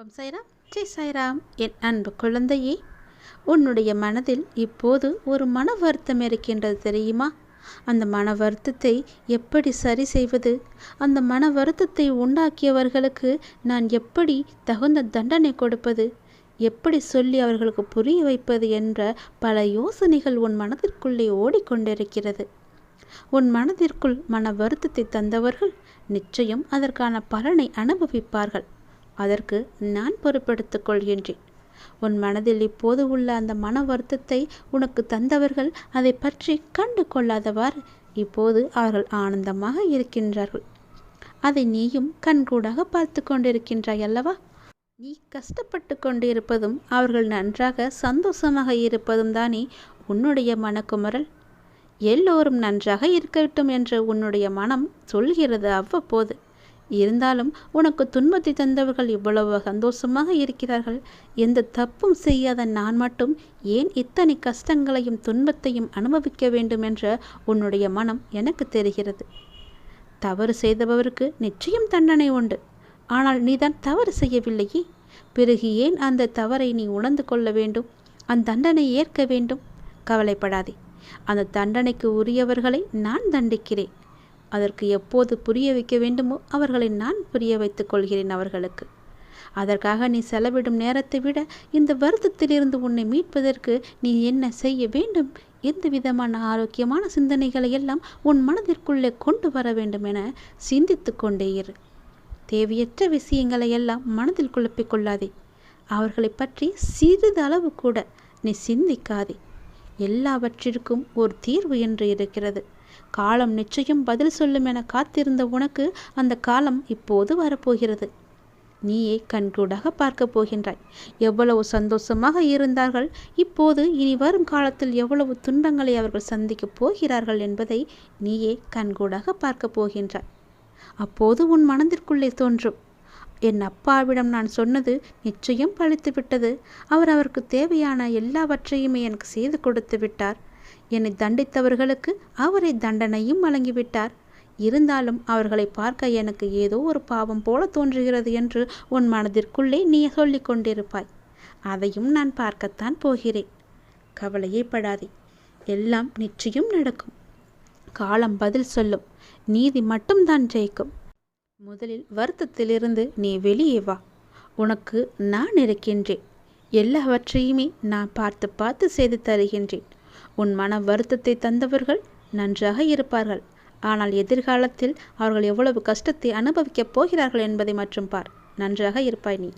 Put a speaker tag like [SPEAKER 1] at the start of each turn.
[SPEAKER 1] ஓம் சாய்ராம் ஜெய் சாய்ராம் என் அன்பு குழந்தையே உன்னுடைய மனதில் இப்போது ஒரு மன வருத்தம் இருக்கின்றது தெரியுமா? அந்த மன வருத்தத்தை எப்படி சரி செய்வது? அந்த மன வருத்தத்தை உண்டாக்கியவர்களுக்கு நான் எப்படி தகுந்த தண்டனை கொடுப்பது? எப்படி சொல்லி அவர்களுக்கு புரிய வைப்பது என்ற பல யோசனைகள் உன் மனதிற்குள்ளே ஓடிக்கொண்டிருக்கிறது. உன் மனதிற்குள் மன வருத்தத்தை தந்தவர்கள் நிச்சயம் அதற்கான பலனை அனுபவிப்பார்கள். அதற்கு நான் பொறுப்பெடுத்துக் கொள்கின்றேன். உன் மனதில் இப்போது உள்ள அந்த மன வருத்தத்தை உனக்கு தந்தவர்கள் அதை பற்றி கண்டு கொள்ளாதவாறு இப்போது அவர்கள் ஆனந்தமாக இருக்கின்றார்கள். அதை நீயும் கண்கூடாக பார்த்து கொண்டிருக்கின்றாய் அல்லவா? நீ கஷ்டப்பட்டு கொண்டிருப்பதும் அவர்கள் நன்றாக சந்தோஷமாக இருப்பதும் தானே உன்னுடைய மனக்குமரல் எல்லோரும் நன்றாக இருக்கட்டும் என்று உன்னுடைய மனம் சொல்கிறது அவ்வப்போது. இருந்தாலும் உனக்கு துன்பத்தை தந்தவர்கள் இவ்வளவு சந்தோஷமாக இருக்கிறார்கள். எந்த தப்பும் செய்யாத நான் மட்டும் ஏன் இத்தனை கஷ்டங்களையும் துன்பத்தையும் அனுபவிக்க வேண்டும் என்ற உன்னுடைய மனம் எனக்கு தெரிகிறது. தவறு செய்தவருக்கு நிச்சயம் தண்டனை உண்டு. ஆனால் நீதான் தவறு செய்யவில்லையே. பிறகு ஏன் அந்த தவறை நீ உணர்ந்து கொள்ள வேண்டும்? அந்த தண்டனை ஏற்க வேண்டும். கவலைப்படாதே. அந்த தண்டனைக்கு உரியவர்களை நான் தண்டிக்கிறேன். அதற்கு எப்போது புரிய வைக்க வேண்டுமோ அவர்களை நான் புரிய வைத்துக் கொள்கிறேன் அவர்களுக்கு. அதற்காக நீ செலவிடும் நேரத்தை விட இந்த வருத்தத்திலிருந்து உன்னை மீட்பதற்கு நீ என்ன செய்ய வேண்டும்? எந்த விதமான ஆரோக்கியமான சிந்தனைகளை எல்லாம் உன் மனதிற்குள்ளே கொண்டு வர வேண்டும் என சிந்தித்து கொண்டே இரு. தேவையற்ற விஷயங்களை எல்லாம் மனதில் குழப்பிக் கொள்ளாதே. அவர்களை பற்றி சிறிது அளவு கூட நீ சிந்திக்காதே. எல்லாவற்றிற்கும் ஒரு தீர்வு என்று இருக்கிறது. காலம் நிச்சயம் பதில் சொல்லும் என காத்திருந்த உனக்கு அந்த காலம் இப்போது வரப்போகிறது. நீயே கண்கூடாக பார்க்க போகின்றாய். எவ்வளவு சந்தோஷமாக இருந்தார்கள். இப்போது இனி வரும் காலத்தில் எவ்வளவு துன்பங்களை அவர்கள் சந்திக்கப் போகிறார்கள் என்பதை நீயே கண்கூடாக பார்க்க போகின்றாய். அப்போது உன் மனதிற்குள்ளே தோன்றும். என் அப்பாவிடம் நான் சொன்னது நிச்சயம் பழித்து விட்டது அவர் அவருக்கு தேவையான எல்லாவற்றையுமே எனக்கு செய்து கொடுத்து விட்டார். என்னை தண்டித்தவர்களுக்கு அவரை தண்டனையும் வழங்கிவிட்டார். இருந்தாலும் அவர்களை பார்க்க எனக்கு ஏதோ ஒரு பாவம் போல தோன்றுகிறது என்று உன் மனதிற்குள்ளே நீ சொல்லிக் கொண்டிருப்பாய். அதையும் நான் பார்க்கத்தான் போகிறேன். கவலையே படாதே எல்லாம் நிச்சயம் நடக்கும். காலம் பதில் சொல்லும். நீதி மட்டும்தான் ஜெயிக்கும். முதலில் வருத்தத்திலிருந்து நீ வெளியே வா. உனக்கு நான் இருக்கின்றேன். எல்லாவற்றையுமே நான் பார்த்து பார்த்து செய்து தருகின்றேன். உன் மன வருத்தத்தை தந்தவர்கள் நன்றாக இருப்பார்கள். ஆனால் எதிர்காலத்தில் அவர்கள் எவ்வளவு கஷ்டத்தை அனுபவிக்கப் போகிறார்கள் என்பதை மற்றும் பார். நன்றாக இருப்பாய் நீ.